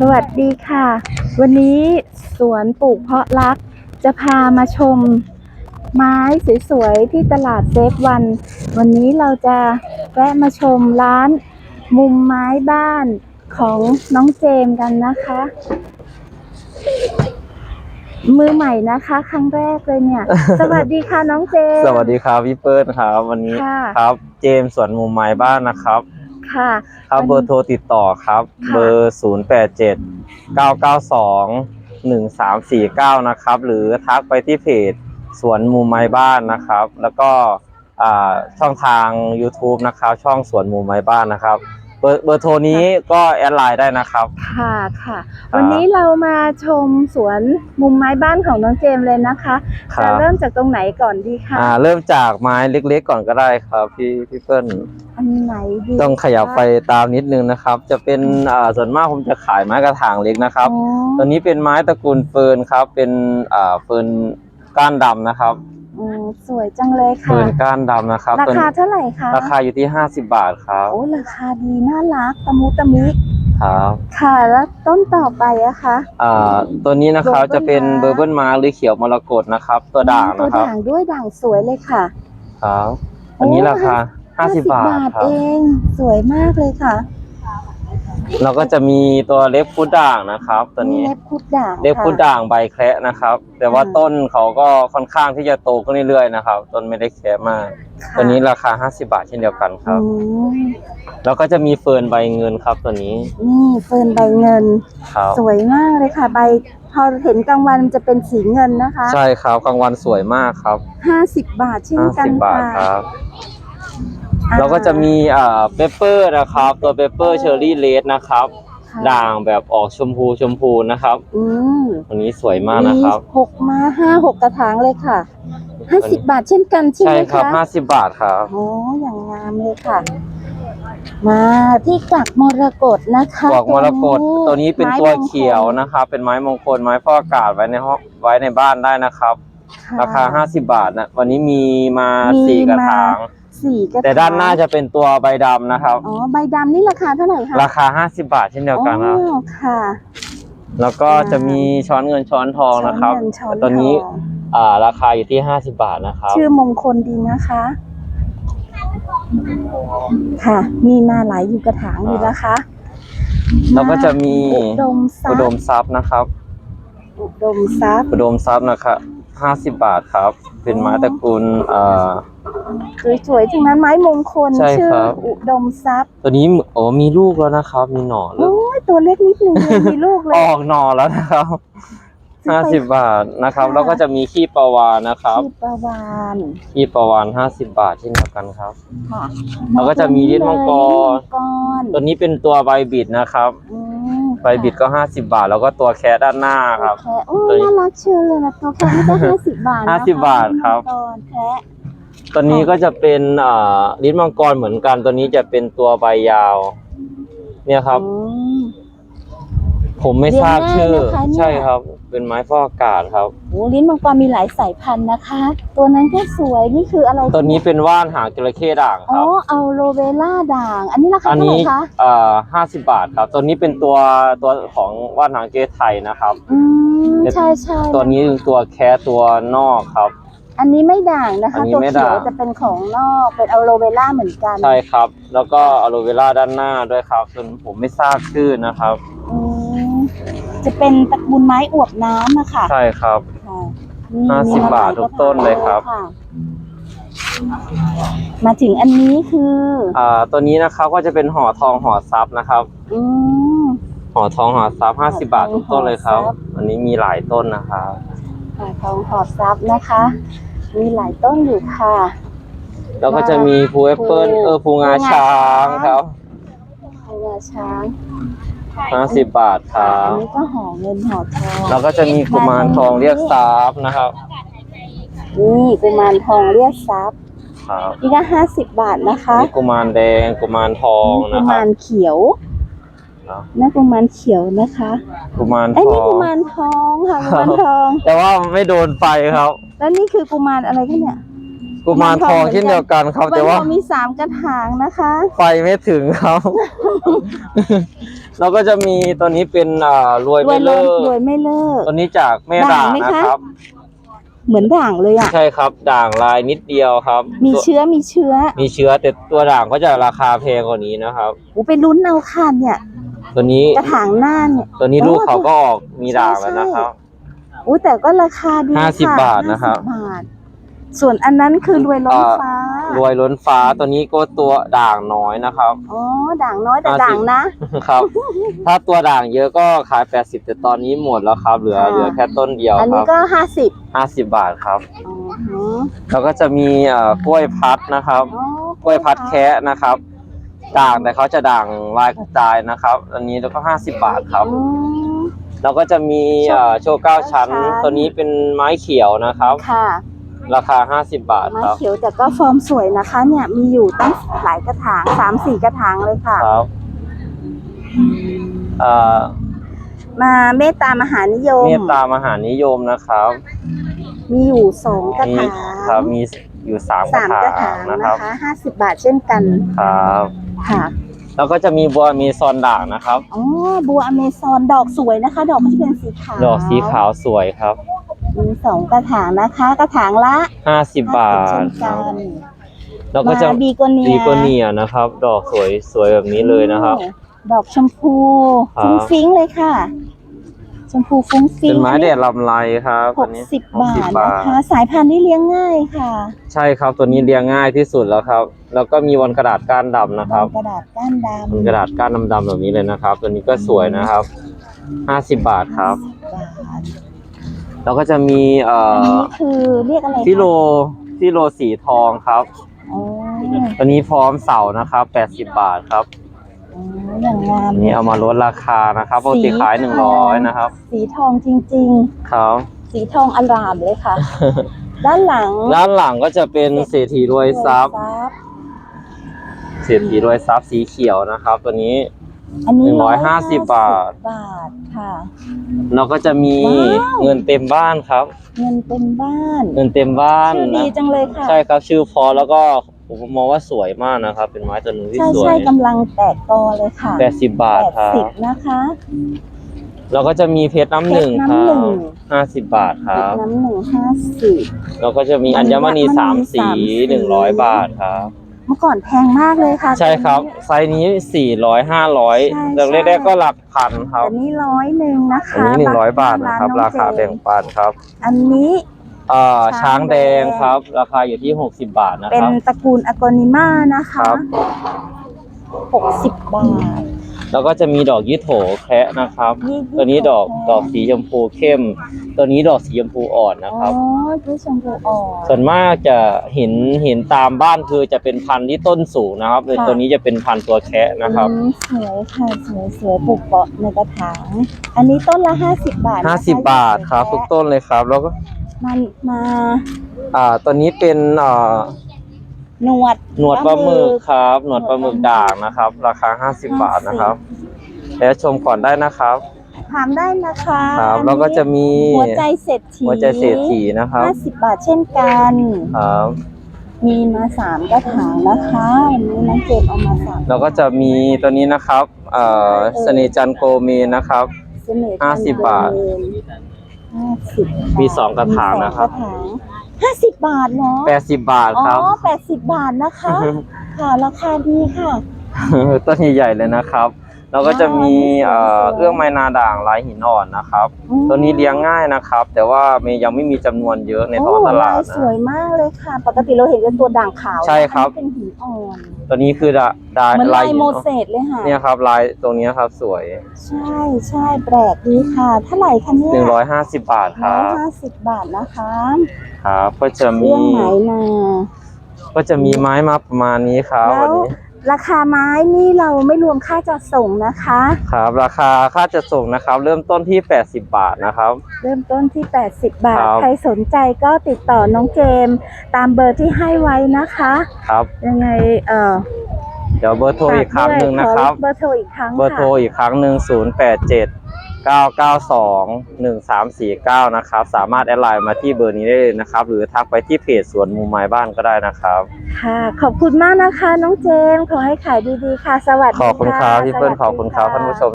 สวัสดีค่ะ วันนี้สวนปลูกเพาะรัก จะพามาชม ไม้สวยๆที่ตลาดเซฟวัน วันนี้เราจะแวะมาชมร้าน มุมไม้บ้านของน้องเจมส์กันนะคะ มือใหม่นะคะ ครั้งแรกเลยเนี่ย สวัสดีค่ะน้องเจมส์สวัสดีครับพี่เปิ้ลครับ วันนี้ค่ะ ครับ เจมส์สวนมุมไม้บ้านนะครับ ค่ะ ครับวันเบอร์โทรติดต่อครับค่ะเบอร์ 0 8 7 9 9 2 1 3 4 9 นะครับ หรือทักไปที่เพจสวนมุมไม้บ้านนะครับ แล้วก็อ่าช่องทาง YouTube นะครับ ช่องสวนมุมไม้บ้านนะครับเบอร์เบอร์โทรนี้ก็แอดไลน์ได้นะครับ ค่ะค่ะครับวันนี้เรามาชมสวนมุมไม้บ้านของน้องเจมส์เลยนะคะครัจะบเริ่มจากตรงไหนก่อนดีคะอ่าเริ่มจากไม้เล็กๆก่อนก็ได้ครับพี่พี่เปิ้ล อันไหนดีต้องขยับคะไปตามนิดนึงนะครับ จะเป็นอ่าส่วนมากผมจะขายไม้กระถางเล็กนะครับ อ๋อตัวนี้เป็นไม้ตระกูลเฟิร์นครับ เป็นอ่าเฟิร์นก้านดำนะครับ อืมสวยจังเลยเฟิค่ะ ร์นก้านดำนะครับราตัวคานี้เท่าไหร่คะราคาอยู่ที่ 50 บาทครับโอ้ราคาดีน่ารักตะมุตะมิครับค่ะแล้วต้นต่อไปอะคะ อ่าตัวนี้นะครับ Bourbon จะเป็น Mark เบอร์เบิลมาหรือเขียวมรกตนะครับ ตัวด่างตัวนะครับด่างด้วยด่างสวยเลยค่ะ ครับอันนี้ราคา 50บาทครัเอบงสวยมากเลยค่ะแล้วก็จะมีตัวเล็บพุดด่างนะครับ ตัวนี้ เล็บคุดด่างเล็บพุดค่ะด่างใบแคระนะครับ แต่ว่าอ่าต้นเขาก็ค่อนข้างที่จะโตขึ้นเรื่อยๆนะครับ ต้นไม่ได้แคระมากค่ะตัวนี้ราคา50บาทเช่นเดียวกันครับอืมแล้วก็จะมีเฟิร์นใบเงินครับตัวนี้ นี่เฟิร์นใบเงินครับสวยมากเลยค่ะ ใบพอเห็นกลางวันมันจะเป็นสีเงินนะคะ ใช่ครับกลางวันสวยมากครับห้าสิบบาทเช่นกัน50บาทคค่ะรับอ่า แล้วก็จะมีอ่าเปเปอร์นะครับ ตัวเปเปอร์เชอร์รี่เลดนะครับค่ะด่างแบบออกชมพูชมพูนะครับอืมตัวนี้สวยมากนะครับหกมาห้าหกกระถางเลยค่ะห้าสิบบาทเช่นกันใช่ใช่ไหมครับคะ50บาทครับ โอ้อย่างงามเลยค่ะ มาที่กักมรกตนะคะบอกมรกตตัวนี้เป็นไม้ตัวมงคลเขียวนะครับ เป็นไม้มงคลไม้ฟอกอากาศไว้ในห้องไว้ในบ้านได้นะครับค่ะราคา 50 บาทนะวันนี้มีมามีสี่กระมาถาง สี่กระถางแต่ด้านหน้าจะเป็นตัวใบดำนะครับ อ๋อใบดำนี่ราคาเท่าไหร่คะราคา 50 บาทเช่นเดียวกันนะอ๋อค่ะ แล้วก็จะมีช้อนเงินช้อนทองนะครับช้อเงิช้อนตัวนี้ทองอ่าราคาอยู่ที่ 50 บาทนะครับ ชื่อมงคลดีนะคะ ค่ะ มีมาหลายอยู่กระถางอยู่นะคะแล้วก็จะมีอุดมทรัพอุย์ดมทรัพย์นะครับอุดมทรัพย์อุดมทรัพย์นะครับ 50 บาทครับ เป็นไม้ตระกูลอ่า สวยๆทั้งนั้นไม้มงคลใช่ชื่อครับ อุดมทรัพย์ตัวนี้โอ้มีลูกแล้วนะครับ มีหน่อแล้โอ้ว ยตัวเล็กนิดนึงยังมีลูกเลอย อกหน่อแล้วนะครับ50บาทนะครับ ค่ะ แล้วก็จะมีขี้ปลาวานนะครับ ที่ประวานขี้ปลาวาน50บาทเช่นเดียวกันครับ ค่ะแล้วก็จะมีลิ้นมังกรลิ้นมังกรตัวนี้เป็นตัวใบบิดนะครับอืมใบบิดก็50บาท แล้วก็ตัวแคะด้านหน้าครับแค่โอ้ตัวนี้น่ารักเชียวเลยนะตัวแค่นี้ก็ห้าสิบบาทนะคะ50บาทครับลิ้นมังกแค่ ตัวนี้ก็จะเป็นอ่าลิ้นมังกรเหมือนกันตัวนี้จะเป็นตัวใบยาว เนี่ยครับ อืม ผมไม่ทราบชื่อ เรียนง่ายนะคะเนี่ย ใช่ครับ เป็นไม้ฟอกอากาศครับ โอ้ลิ้นมังกรมีหลายสายพันธุ์นะคะ ตัวนั้นก็สวยนี่คืออะไรตัวนี้เป็นว่านหางจระเข้ด่างคอ๋อรับ เอาโลเวล่าด่าง อันนี้ราคาอันเท่าไหนี้ร่คะอ่าห้าสิบบาทครับ ตัวนี้เป็นตัวตัวของว่านหางเกไทยนะครับ อืมใช่ใช่ตัวนี้เป็นตัวแคะตัวนอกครับ อันนี้ไม่ด่างนะอัคะนนี้ตัวไม่เขียวด่าง จะเป็นของนอกเป็นเอาโลเวล่าเหมือนกันใช่ครับ แล้วก็อะโลเวล่าด้านหน้าด้วยครับส่วนผมไม่ทราบชื่อนะครับ อืมจะเป็นตระกูลไม้อวบน้ำอะค่ะใช่ครับ ค่ะนี่ห้าสิบมีมบาทหลยทุกต้นเลยครับะมาถึงอันนี้คืออ่าตัวนี้นะครับก็จะเป็นห่อทองห่อซับนะครับอืม ห่อทองห่อซับห้าสิบาททุกต้นเลยครับ ห่อซับอันนี้มีหลายต้นนะครับ ค่ะทองหอดซับนะคะ มีหลายต้นอยู่ค่ะ แล้วก็จะมีภูแอปเปิลภู เออภูงาช้างครับพญาช้างห้าสิบบาทครัอันบนี้ก็ห่อเงินห่อทองแล้วก็จะมีกุมารทองเรียกทรัพย์นะครับนี่กุมารทองเรียกทรัพย์ครับนี่ก็ห้าสิบบาทนะคะมีกุมารแดงกุมารทองกุนะครัมาบ รเขียวครับนั่นกุมารเขียวนะคะกุมารทไอ้ยอนี่งกุมารทองค่ะกุมารทอง แต่ว่าไม่โดนไฟครับ แล้วนี่คือกุมารอะไรคะเนี่ยกุมารทองเช่นเดียวกันครับแต่ว่าวันเรามีสามกระถางนะคะไฟไม่ถึงครับ แล้วก็จะมีตัวนี้เป็นอ่ารวยรวไม่ยเลิกรวยไม่เลิกตัวนี้จากแม่ด่าด่างงไหมนะคะครับ เหมือนด่างเลยอะใช่ครับ ด่างลายนิดเดียวครับ มีตัวเชื้อมีเชื้อ มีเชื้อแต่ตัวด่างก็จะราคาแพงกว่านี้นะครับอูไปลุ้นเอาค่ะเนี่ย ตัวนี้กระถางหน้าเนี่ยตัวนี้โอ้ลูกเขาก็ออกมีด่างแล้วนะครับ อู้แต่ก็ราคาดีห้าสิบค่ะบาทนะครับ50บาท ส่วนอันนั้นคือรวยล้นฟ้ารวยล้นฟ้าตัวนี้ก็ตัวด่างน้อยนะครับอ๋อด่างน้อยแต่50ด่างนะครับ ถ้าตัวด่างเยอะก็ขาย80แต่ตอนนี้หมดแล้วครับ เหลือค่ะเหลือแค่ต้นเดียวอันคนี้รับก็ห้าสิบ50บาทครับอ๋อฮะแล้วก็จะมีเอ่อกล้วยพัดนะครับอ๋อกล้วยพัดแคะนะครับด่างแต่เขาจะด่างลายกระจายนะครับ อันนี้แล้วก็50บาทครับ อืมแล้วก็จะมีเอ่อโชว์เก้าชั้นชั้น ตัวนี้เป็นไม้เขียวนะครับ ค่ะราคา 50 บาทไม้ครับเขียวแต่ก็ฟอร์มสวยนะคะ เนี่ยมีอยู่ตั้งหลายกระถางสามสี่กระถางเลยค่ะ ครับเอ่อมาเมตตามหานิยม เมตตามหานิยมนะครับมีอยู่สองกระมีถางครับมีอยู่สามกสามกระระถาถางงนะนะครับคะห้าสิบบาทเช่นกันครับ ค่ะ แล้วก็จะมีบัวมีซอนด่างนะครับ อ๋อ บัวอเมซอนดอกสวยนะคะ ดอกมันจะเป็นสีขาวดอกสีขาวสวยครับ มีสองกระถางนะคะ กระถางละ50บา50เช่ทนคกัรับนแล้วก็จะมาบีโกเนียดีโกเนียนะครับ ดอกสวยสวยแบบนี้เลยนะครับโอ้ดอกชมพูครับฟุ้งฟิ้งเลยค่ะช มพูฟุ้งฟิ้เป็งนไม้แดดลำไรครับหตัวกนี้สิบหกบาสิทบานะทคะ สายพันธุ์ที่เลี้ยงง่ายค่ะ ใช่ครับตัวนี้เรียงง่ายที่สุดแล้วครับ แล้วก็มีวันกระดาษก้านดำนะครับกระดาษก้านดำวันกระดาษก้านดำๆแบบนี้เลยนะครับ ตัวนี้ก็สวยนะครับ50บาทครับบาทแล้วก็จะมีเอ่อันอนี้คือเรียกอะไรคะฟิโลฟิโลสีทองครับอ๋อตัวนี้พร้อมเสานะครับ80บาทครับ อ๋ออย่างงามอันนี้เอามาลดราคานะครับปกติขายสี100นะครับ สีทองจริงครับๆสีทองอลามเลยค่ะ ด้านหลัง ด้านหลังก็จะเป็นเศรษฐีรวยทรัพย์รวยทรัพย์เศรษฐีรวยทรัพย์สีเขียวนะครับ ตัวนี้อันนี้150บาทบาทค่ะเราก็จะมีว้าวเงินเต็มบ้านครับ เงินเต็มบ้าน เงินเต็มบ้านชื่อดีนะจังเลยค่ะ ใช่ครับชื่อพอแล้วก็ ผมมองว่าสวยมากนะครับ เป็นไม้ตัวหนึงที่ใช่สวใช่ยกำลังแตกกอเลยค่ะแปดสิบบาทคแปรัดบสิบนะคะแล้วก็จะมีเพชรน้ำหนึ่งเพชรครัน้ำหนึ่บง ห้าสิบบาทคเล็รักบ น้ำหนึ่งห้าสิบ แล้วก็จะมีอัญมณีอัญมณีสามสีสามสี หนึ่งร้อยบาทครับ เมื่อก่อนแพงมากเลยค่ะ ใช่ครับ ไซส์นี้สี่ร้อยห้าร้อยใช่แต่แรกๆก็หลักพันครับอันนี้ร้อยหนึ่งนะคะอันนี้หนึ่งร้อยบาทนะครับน้องราคาเจแบ่งปันครับ อันนี้เอ่อช้างแดงช้างแดงครับ ราคาอยู่ที่หกสิบบาทนะเป็คนรับ ตระกูลอากอนิมานะคะครับ หกสิบบาท แล้วก็จะมีดอกยี่โถแคระนะครับ ยี่โถตัวนี้ดอกแคระ ดอกสีชมพูเข้ม ตัวนี้ดอกสีชมพูอ่อนนะอ๋ครับอด้วยชมพูอ่อน ส่วนมากจะเห็นเห็นตามบ้านคือจะเป็นพันธุ์ที่ต้นสูงนะครับแต่ค่ะ ตัวนี้จะเป็นพันธุ์ตัวแคะนะครับ อืมสวยค่ะสวยสวยปลูกเกาะในกระถาง อันนี้ต้นละห้าสิบบาทนะคะห้าสิบบาทครับทุกต้นเลยครับ แล้วก็ มันมาอ่าตัวนี้เป็นอ่าหนวดหนวดปลาหมึกครับ หนวดปลาหมึกด่างนะครับ ราคาห้าสิบบาทนะครับแล้วชมก่อนได้นะครับถามได้นะคะครับแล้วก็จะมีหัวใจเศรษฐีหัวใจเศรษฐีนะครับห้าสิบบาทเช่นกันครับมีมาสามกระถางนะคะวันนี้น้องเจมเอามาสามแล้วก็จะมีตัวนี้นะครับเอ่อเสน่ห์จันทร์โกเมนนะครับเสน่ห์ห้าสิบบาท ห้าสิบบาทมีสองกระถางนะครับมีสองกระถางห้าสิบบาทเนาะแปดสิบบาทอ๋อครับแปดสิบบาทนะคะ ค่ะราคาดีค่ะ ต้นใหญ่ๆเลยนะครับ แล้วก็จะมีเอ่อเอื้องไม้นาด่างลายหินอ่อนนะครับ อืมตัวนี้เลี้ยงง่ายนะครับ แต่ว่ามียังไม่มีจำนวนเยอะในท้องตลาดโอ้ยสนะ วยมากเลยค่ะ ปกติเราเห็นเป็นตัวด่างขาวใช่ครับ อันนี้เป็นหินอ่อนตัวนี้คือดาดาเหมือนลายหินโมอ่อนเสสเลยค่ะ เนี่ยครับลายตรงเนี้ยครับสวย ใช่ใช่แปลกดีค่ะเท่าไหร่คะเนี่ย150 บาทคร้รัอยบห้าสิบบาทนะคะครับก็จะมีเรื่องไหนนา ก็จะมีไม้มาประมาณนี้ครับแล้วันวนี้ ราคาไม้นี่เราไม่รวมค่าจัดส่งนะคะ ครับ ราคาค่าจะส่งนะครับ เริ่มต้นที่ 80 บาทนะครับ เริ่มต้นที่ 80 บาทครับใครสนใจก็ติดต่อน้องเจมส์ตามเบอร์ที่ให้ไว้นะคะ ครับ ยังไงเอ่อเดี๋ยวเบอร์โทรอีกครั้งหนึ่งนะครับขอเบอร์โทรอีกครั้งเบอร์โทรค่ะอีกครั้งหนึ่ง087 992 1349 นะครับ สามารถแอดไลน์มาที่เบอร์นี้ได้เลยนะครับ หรือทักไปที่เพจสวนมุมไม้บ้านก็ได้นะครับ ค่ะ ขอบคุณมากนะคะ น้องเจมส์ขอให้ขายดีๆค่ะ สวัสดีขอบคุณครับะพี่เปิ้ลสวัสดีขอบคุณครับะท่านผู้ชม